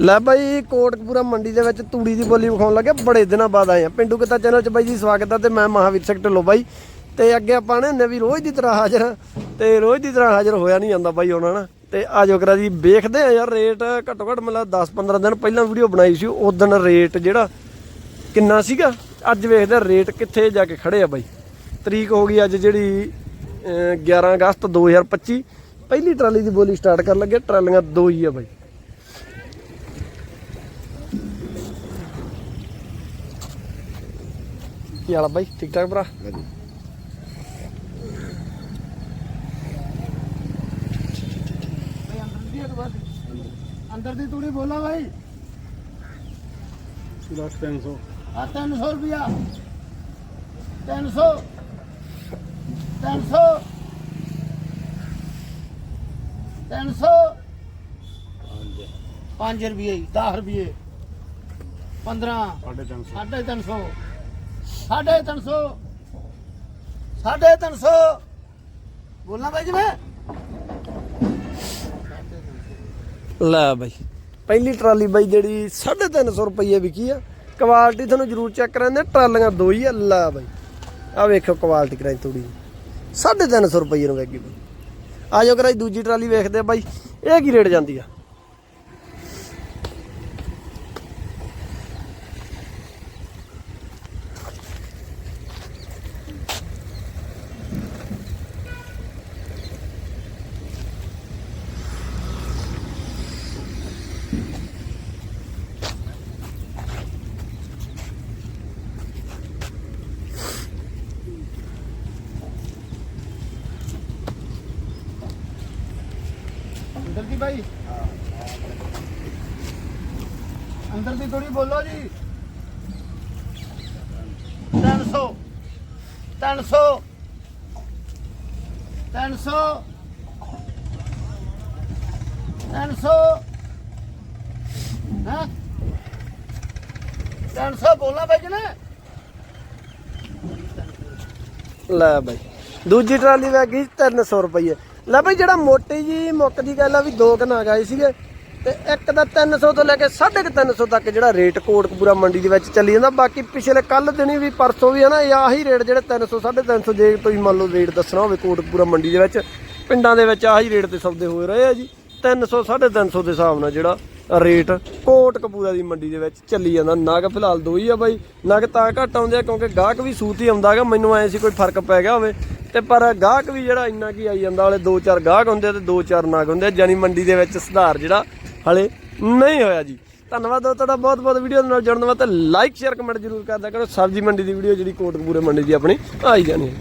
ਲੈ ਬਾਈ ਕੋਟਕਪੂਰਾ ਮੰਡੀ ਦੇ ਵਿੱਚ ਤੂੜੀ ਦੀ ਬੋਲੀ ਵਿਖਾਉਣ ਲੱਗੇ ਬੜੇ ਦਿਨਾਂ ਬਾਅਦ ਆਏ ਆ। ਪਿੰਡੂ ਕਿੱਤਾ ਚੈਨਲ 'ਚ ਬਾਈ ਜੀ ਸਵਾਗਤ ਆ ਤੇ ਮੈਂ ਮਹਾਵੀਰ ਸਿੰਘ ਢਿੱਲੋਂ ਬਾਈ। ਤੇ ਅੱਗੇ ਆਪਾਂ ਨੇ ਨਵੀਂ ਰੋਜ਼ ਦੀ ਤਰ੍ਹਾਂ ਹਾਜ਼ਰ ਹਾਂ ਤੇ ਰੋਜ਼ ਦੀ ਤਰ੍ਹਾਂ ਹਾਜ਼ਰ ਹੋਇਆ ਨਹੀਂ ਜਾਂਦਾ ਬਾਈ ਹੁਣ ਹਨਾ। ਤੇ ਆਜੋ ਕਰਾ ਜੀ ਵੇਖਦੇ ਆ ਯਾਰ ਰੇਟ ਘੱਟੋ ਘੱਟ ਮਤਲਬ 10-15 ਦਿਨ ਪਹਿਲਾਂ ਵੀਡੀਓ ਬਣਾਈ ਸੀ ਉਸ ਦਿਨ ਰੇਟ ਜਿਹੜਾ ਕਿੰਨਾ ਸੀਗਾ? ਅੱਜ ਵੇਖਦੇ ਆ ਰੇਟ ਕਿੱਥੇ ਜਾ ਕੇ ਖੜੇ ਆ ਬਾਈ। ਤਰੀਕ ਹੋ ਗਈ ਅੱਜ ਜਿਹੜੀ ਅਹ, 11 ਅਗਸਤ 2025 ਪਹਿਲੀ ਟਰਾਲੀ ਦੀ ਬੋਲੀ ਸਟਾਰਟ ਕਰਨ ਲੱਗੇ ਟਰਾਲੀਆਂ ਦੋ ਹੀ ਆ ਬਾਈ। ਕੀ ਹਾਲ ਆ ਬਾਈ? ਠੀਕ ਠਾਕ ਭਰਾ? ਅੰਦਰ ਦੀ ਤੂੜੀ ਬੋਲਾ ਭਾਈ ਲੱਖ ਤਿੰਨ ਸੌ? ਆ 300 ਰੁਪਿਆ 300 300 300 5 ਰੁਪਏ 10 ਰੁਪਏ। 15 ਸਾਢੇ ਤਿੰਨ ਸੌ ਸਾਢੇ 300 ਸਾਢੇ 300 ਸਾਢੇ 300 ਬੋਲਣਾ ਭਾਈ ਜੀ ਮੈਂ? ਲੈ ਬਾਈ, ਪਹਿਲੀ ਟਰਾਲੀ ਬਾਈ ਜਿਹੜੀ 350 ਰੁਪਏ ਵਿਕੀ ਆ। ਕੁਆਲਿਟੀ ਤੁਹਾਨੂੰ ਜ਼ਰੂਰ ਚੈੱਕ ਕਰਾਂਦੇ ਟਰਾਲੀਆਂ ਦੋ ਹੀ ਆ। ਲੈ ਬਾਈ, ਆ ਵੇਖੋ ਕੁਆਲਿਟੀ ਕਰਾਈ ਥੋੜੀ 350 ਰੁਪਏ ਨੂੰ ਵੇਗੀ ਬਾਈ। ਆ ਜਾਓ ਕਰਾਈ, ਦੂਜੀ ਟਰਾਲੀ ਵੇਖਦੇ ਆ ਬਾਈ, ਇਹ ਕੀ ਰੇਟ ਜਾਂਦੀ ਆ? ਅੰਦਰ ਦੀ ਭਾਈ ਅੰਦਰ ਦੀ ਥੋੜੀ ਬੋਲੋ ਜੀ। 300 300 300 300 ਹਾਂ? 300 ਬੋਲਣਾ ਭਾਈ ਜੀ ਨੇ। ਲੈ ਬਾਈ। ਦੂਜੀ ਟਰਾਲੀ ਵੇ ਗਈ 300 ਰੁਪਏ ਲੈ ਬਾਈ ਜਿਹੜਾ ਮੋਟੀ ਜੀ ਮੁੱਕ ਦੀ ਗੱਲ ਆ ਵੀ ਦੋ ਕਨਾ ਆਏ ਸੀਗੇ ਤੇ ਇੱਕ ਦਾ 300 ਤੋਂ ਲੈ ਕੇ 350 ਤੱਕ ਜਿਹੜਾ ਰੇਟ ਕੋਟਕਪੂਰਾ ਮੰਡੀ ਦੇ ਵਿੱਚ ਚੱਲੀ ਜਾਂਦਾ। ਬਾਕੀ ਪਿਛਲੇ ਕੱਲ ਦਿਨੀ ਵੀ ਪਰਸੋਂ ਵੀ ਹਨਾ ਇਹ ਆਹੀ ਰੇਟ ਜਿਹੜੇ 300 350 ਜੇ ਤੁਸੀਂ ਮੰਨ ਲਓ ਰੇਟ ਦੱਸਣਾ ਹੋਵੇ ਕੋਟਕਪੂਰਾ ਮੰਡੀ ਦੇ ਵਿੱਚ, ਪਿੰਡਾਂ ਦੇ ਵਿੱਚ ਆਹੀ ਰੇਟ ਤੇ ਸੌਦੇ ਹੋਏ ਰਹੇ ਆ ਜੀ। 300 350 ਦੇ ਹਿਸਾਬ ਨਾਲ ਜਿਹੜਾ ਰੇਟ ਕੋਟਕਪੂਰਾ ਦੀ ਮੰਡੀ ਦੇ ਵਿੱਚ ਚੱਲੀ ਜਾਂਦਾ। ਨਗ ਫਿਲਹਾਲ ਦੋ ਹੀ ਆ ਬਾਈ। ਨਗ ਤਾਂ ਘੱਟ ਆਉਂਦੇ ਆ ਕਿਉਂਕਿ ਗਾਹਕ ਵੀ ਸੂਤ ਹੀ ਆਉਂਦਾ ਹੈਗਾ। ਮੈਨੂੰ ਐ ਸੀ ਕੋਈ ਫ਼ਰਕ ਪੈ ਗਿਆ ਹੋਵੇ। ਤੇ ਪਰ ਗਾਹਕ ਵੀ ਜਿਹੜਾ ਇੰਨਾ ਕੀ ਆਈ ਜਾਂਦਾ ਵਾਲੇ ਦੋ ਚਾਰ ਗਾਹਕ ਹੁੰਦੇ ਆ ਤੇ ਦੋ ਚਾਰ ਨਾਗ ਹੁੰਦੇ ਆ ਜਾਨੀ ਮੰਡੀ ਦੇ ਵਿੱਚ ਸੁਧਾਰ ਜਿਹੜਾ ਹਲੇ ਨਹੀਂ ਹੋਇਆ ਜੀ। ਧੰਨਵਾਦ ਦੋਸਤੋ ਤੁਹਾਡਾ ਬਹੁਤ ਬਹੁਤ ਵੀਡੀਓ ਨਾਲ ਜੁੜਨ ਵਾਸਤੇ। ਲਾਈਕ ਸ਼ੇਅਰ ਕਮੈਂਟ ਜ਼ਰੂਰ ਕਰਦਾ ਕਰੋ। ਸਬਜ਼ੀ ਮੰਡੀ ਦੀ ਵੀਡੀਓ ਜਿਹੜੀ ਕੋਟਕਪੂਰੇ ਮੰਡੀ ਦੀ ਆਪਣੀ ਆਈ ਜਾਣੀ ਹੈ।